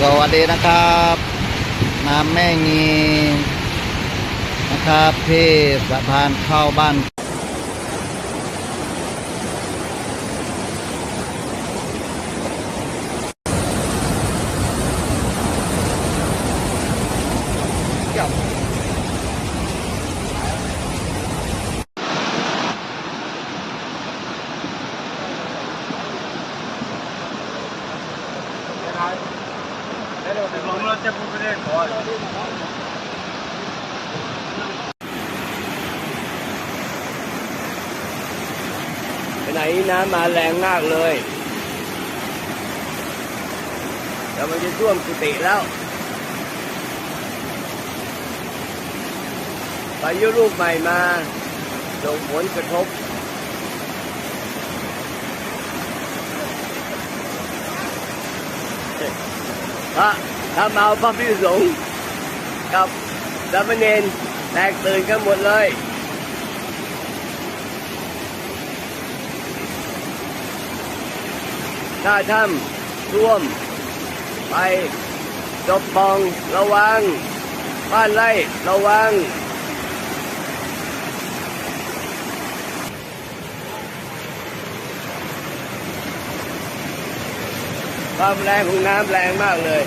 สวัสดีนะครับน้ำแม่งีนะครับที่สะพานเข้าบ้าน ไปไหนน้ำมาแรงมากเลยเดี๋ยวมันจะท่วมกุฏิแล้วพายุลูกใหม่มาส่งผลกระทบพระ ถ้าเมาพระพิสุสงฆ์กับสามเณรแตกตื่นกันหมดเลยถ้าถ้ำท่วม ไปจบปองระวัง บ้านไร่ระวัง ความแรงของน้ำแรงมากเลย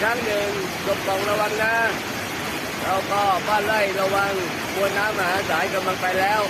ครั้งหนึ่งกบปองระวังนะแล้วก็บ้านไร่ระวังมวลน้ำมหาศาลกำลังไปแล้ว